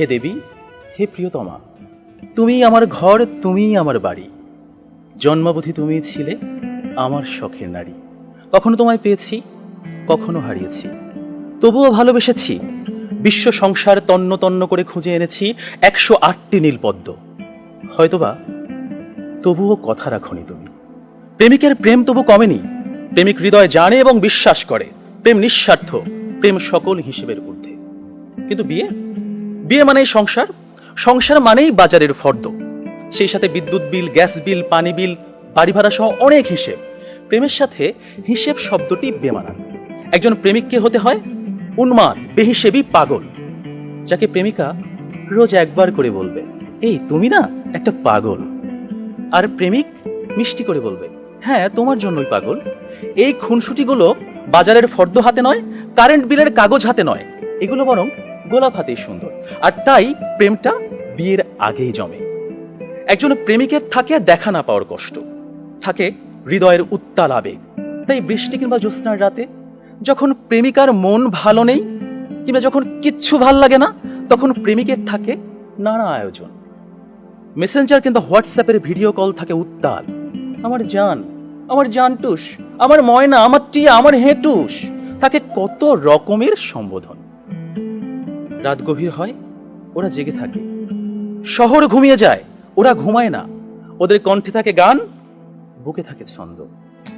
হে দেবী, হে প্রিয়তমা তুমি আমার ঘর, তুমিই আমার বাড়ি। জন্মাবধি তুমি ছিলে আমার শখের নারী। কখনো তোমায় পেয়েছি, কখনো হারিয়েছি। তবুও ভালোবেসেছি, বিশ্ব সংসার তন্ন তন্ন করে খুঁজে এনেছি একশো আটটি নীলপদ্ম। হয়তোবা তবুও কথা রাখনি তুমি। প্রেমিকের প্রেম তবু কমেনি। প্রেমিক হৃদয় জানে এবং বিশ্বাস করে। প্রেম নিঃস্বার্থ, প্রেম সকল হিসেবের ঊর্ধ্বে। কিন্তু বিয়ে? বিয়ে মানেই সংসার সংসার মানেই বাজারের ফর্দ। সেই সাথে বিদ্যুৎ বিল, গ্যাস বিল, পানি বিল, বাড়ি ভাড়া সহ অনেক হিসেব। প্রেমের সাথে হিসেব শব্দটি বেমানান। একজন প্রেমিককে হতে হয়? উন্মাদ, বেহিসেবি, পাগল। যাকে প্রেমিকা রোজ একবার করে বলবে, এই, তুমি না একটা পাগল। আর প্রেমিক মিষ্টি করে বলবে হ্যাঁ তোমার জন্যই পাগল। এই খুনসুটিগুলো বাজারের ফর্দ হাতে নয়, কারেন্ট বিলের কাগজ হাতে নয়। এগুলো বরং গোলাপ হাতেই সুন্দর। আর তাই প্রেমটা বিয়ের আগেই জমে। একজন প্রেমিকের থাকে দেখা না পাওয়ার কষ্ট। থাকে হৃদয়ের উত্তাল আবেগ। তাই বৃষ্টি কিংবা জ্যোৎস্নার রাতে যখন প্রেমিকার মন ভালো নেই কিংবা যখন কিচ্ছু ভালো লাগে না, তখন প্রেমিকের থাকে নানা আয়োজন। মেসেঞ্জার কিংবা হোয়াটসঅ্যাপের ভিডিও কল থাকে উত্তাল। আমার জান, আমার জানটুস, আমার ময়না, আমার টিয়া, আমার হেটুস। থাকে কত রকমের সম্বোধন। রাত গভীর হয়, ওরা জেগে থাকে। শহর ঘুমিয়ে যায়, ওরা ঘুমায় না। ওদের কণ্ঠে থাকে গান, বুকে থাকে ছন্দ।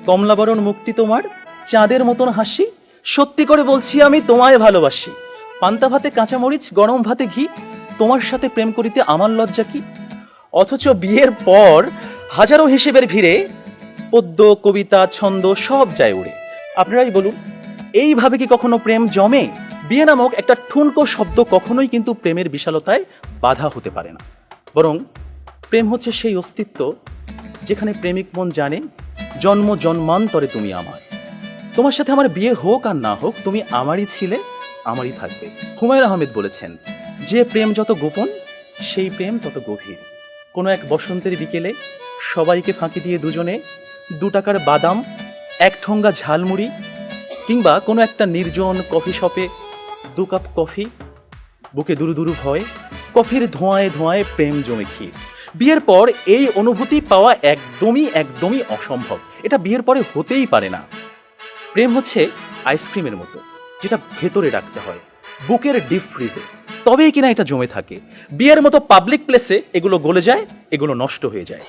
কমলাবরণ মুক্তি তোমার, চাঁদের মতন হাসি। সত্যি করে বলছি আমি, তোমায় ভালোবাসি। পান্তা ভাতে কাঁচামরিচ, গরম ভাতে ঘি, তোমার সাথে প্রেম করিতে আমার লজ্জা কি? অথচ বিয়ের পর হাজারো হিসেবের ভিড়ে পদ্য, কবিতা, ছন্দ সব যায় উড়ে। আপনারাই বলুন এইভাবে কি কখনো প্রেম জমে? বিয়ে নামক একটা ঠুনকো শব্দ কখনোই কিন্তু প্রেমের বিশালতায় বাধা হতে পারে না। বরং প্রেম হচ্ছে সেই অস্তিত্ব যেখানে প্রেমিক মন জানে, জন্ম জন্মান্তরে তুমি আমার। তোমার সাথে আমার বিয়ে হোক আর না হোক, তুমি আমারই ছিলে, আমারই থাকবে। হুমায়ুন আহমেদ বলেছেন, যে প্রেম যত গোপন, সেই প্রেম তত গভীর। কোনো এক বসন্তের বিকেলে সবাইকে ফাঁকি দিয়ে দুজনে দু টাকার বাদাম, এক ঠোঙ্গা ঝালমুড়ি কিংবা কোনো একটা নির্জন কফি শপে দু কাপ কফি, বুকে দুরু দুরু ভয়, কফির ধোঁয়ায় ধোঁয়ায় প্রেম জমে ক্ষীর। বিয়ের পর এই অনুভূতি পাওয়া একদমই একদমই অসম্ভব। এটা বিয়ের পরে হতেই পারে না। প্রেম হচ্ছে আইসক্রিমের মতো, যেটা ভেতরে রাখতে হয়, বুকের ডিপ ফ্রিজে। তবেই কিনা এটা জমে থাকে। বিয়ের মতো পাবলিক প্লেসে এগুলো গলে যায়, এগুলো নষ্ট হয়ে যায়।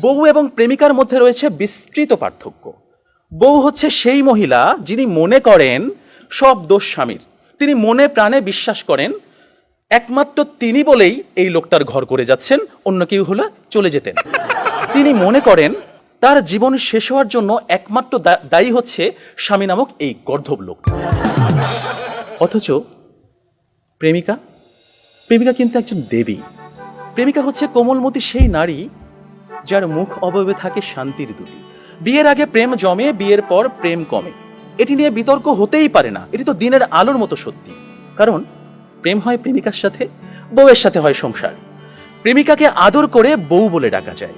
বহু এবং প্রেমিকার মধ্যে রয়েছে বিস্তৃত পার্থক্য। বউ হচ্ছে সেই মহিলা যিনি মনে করেন সব দোষ স্বামীর। তিনি মনে প্রাণে বিশ্বাস করেন, একমাত্র তিনি বলেই এই লোকটার ঘর করে যাচ্ছেন, অন্য কেউ হলে চলে যেতেন। তিনি মনে করেন তার জীবন শেষ হওয়ার জন্য একমাত্র দায়ী হচ্ছে স্বামী নামক এই গর্ধব লোক। অথচ প্রেমিকা প্রেমিকা কিন্তু একজন দেবী। প্রেমিকা হচ্ছে কোমলমতি সেই নারী যার মুখ অবয়বে থাকে শান্তির দুটি। বিয়ের আগে প্রেম জমে, বিয়ের পর প্রেম কমে। এটি নিয়ে বিতর্ক হতেই পারে না। এটি তো দিনের আলোর মতো সত্যি। কারণ, প্রেম হয় প্রেমিকার সাথে, বউয়ের সাথে হয় সংসার। প্রেমিকাকে আদর করে বউ বলে ডাকা যায়।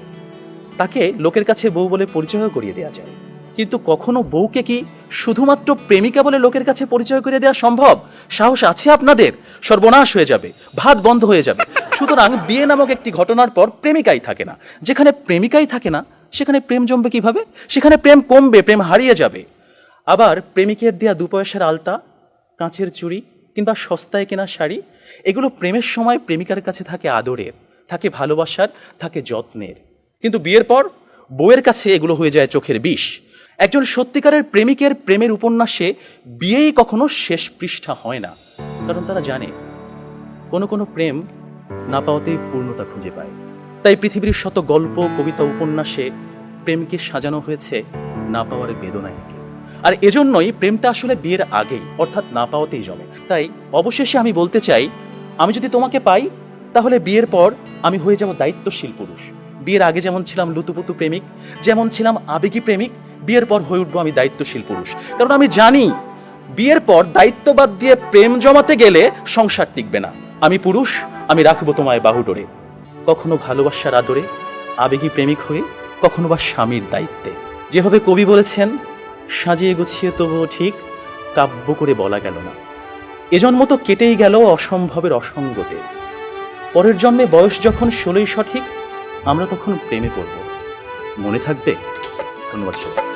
তাকে লোকের কাছে বউ বলে পরিচয় করিয়ে দেওয়া যায়। কিন্তু কখনো বউকে কি শুধুমাত্র প্রেমিকা বলে লোকের কাছে পরিচয় করে দেওয়া সম্ভব? সাহস আছে আপনাদের? সর্বনাশ হয়ে যাবে, ভাত বন্ধ হয়ে যাবে। সুতরাং বিয়ে নামক একটি ঘটনার পর প্রেমিকাই থাকে না। যেখানে প্রেমিকাই থাকে না সেখানে প্রেম জমবে কীভাবে? সেখানে প্রেম কমবে, প্রেম হারিয়ে যাবে। আবার প্রেমিকের দেয়া দু পয়সার আলতা, কাঁচের চুড়ি কিংবা সস্তায় কেনা শাড়ি, এগুলো প্রেমের সময় প্রেমিকার কাছে থাকে আদরের, থাকে ভালোবাসার, থাকে যত্নের। কিন্তু বিয়ের পর বউয়ের কাছে এগুলো হয়ে যায় চোখের বিষ। একজন সত্যিকারের প্রেমিকের প্রেমের উপন্যাসে বিয়েই কখনো শেষ পৃষ্ঠা হয় না। কারণ তারা জানে, কোনো কোনো প্রেম না পাওয়াতেই পূর্ণতা খুঁজে পায়। তাই পৃথিবীর শত গল্প, কবিতা, উপন্যাসে প্রেমকে সাজানো হয়েছে না পাওয়ার বেদনায়। আর এজন্যই প্রেমটা আসলে বিয়ের আগেই, অর্থাৎ না পাওয়াতেই জমে। তাই অবশেষে আমি বলতে চাই, আমি যদি তোমাকে পাই, তাহলে বিয়ের পর আমি হয়ে যাব দায়িত্বশীল পুরুষ। বিয়ের আগে যেমন ছিলাম লুতুপুতু প্রেমিক, যেমন ছিলাম আবেগী প্রেমিক, বিয়ের পর হয়ে উঠবো আমি দায়িত্বশীল পুরুষ। কারণ আমি জানি, বিয়ের পর দায়িত্ববাদ দিয়ে প্রেম জমাতে গেলে সংসার টিকবে না। আমি পুরুষ, আমি রাখব তোমায় বাহুডোরে। কখনো ভালোবাসার আদরে, আবেগী প্রেমিক হয়ে, কখনো বা স্বামীর দায়িত্বে। যেভাবে কবি বলেছেন, সাজিয়ে গুছিয়ে তবুও ঠিক, কাব্য করে বলা গেল না। এজন্ম তো কেটেই গেল অসম্ভবের অসঙ্গতে। পরের জন্মে বয়স যখন ষোলোই সঠিক, আমরা তখন প্রেমে পড়ব। মনে থাকবে? ধন্যবাদ সবাই